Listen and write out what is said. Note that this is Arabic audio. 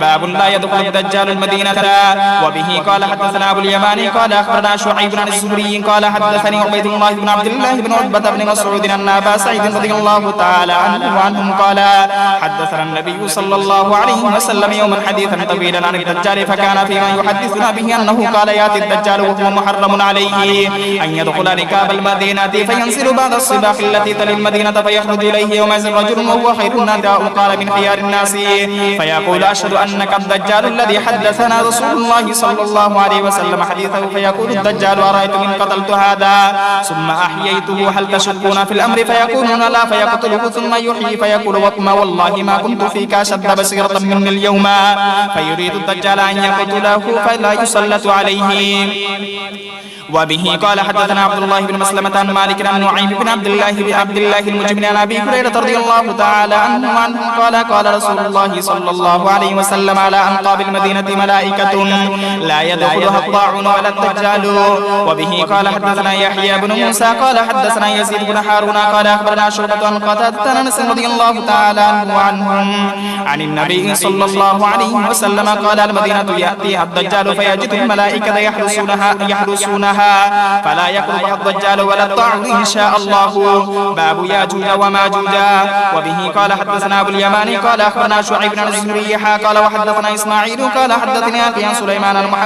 باب لا يدخل الدجال المدينة وبه قال حدثنا أبو اليماني قال أخبرنا شعيب عن الزهري قال حدثني عبيد الله بن عبد الله بن عتبة بن مسعود أن أبا سعيد رضي الله تعالى عنه وعنهم قال حدثنا النبي صلى الله عليه وسلم يوما حديثا طويلا عن الدجال فكان فيما يحدثنا به أنه قال يأتي الدجال وهو محرم عليه أن يدخل ركاب المدينة فينزل بعد الصباح التي تلي المدينة فيخرج إليه يومئذ رجل وهو خير الناس قال من خيار الناس. فيقول أشهد أنك الدجال الذي حدثنا رسول الله صلى الله عليه وسلم حديثه فيقول الدجال أرأيت إن قتلت هذا؟ ثم أحييته هل تشكون في الأمر؟ فيقولون لا فيقتله ثم يحيي فيقول وما والله ما كنت فيك أشد بصيرة مني اليوم. فيريد الدجال أن يقتله فلا يسلط عليه. وبه قال حدثنا عبد الله بن مسلمة عن مالك عن نعيم بن عبد الله بن عبد الله المجمل عن أبي هريرة رضي الله تعالى عنه قال قال رسول الله صلى الله عليه وسلم على أنقاب المدينة ملائكة لا يدخلها الطاعون ولا الدجال. وبه قال حدثنا يحيى بن موسى قال حدثنا يزيد بن هارون قال أخبرنا شعبة عن قتادة أنس رضي الله تعالى عنه وعنهم عن النبي صلى الله عليه وسلم قال المدينة يأتيها الدجال فيجد الملائكة يحرسونها يحرسونها فلا يقربها الدجال ولا الطاعون إن شاء الله. باب ياجوج وماجوج وبه قال حدثنا أبو اليماني قال أخبرنا شعيب بن الزهري قال وحدثنا إسماعيل قال حدثني عن سليمان المحمد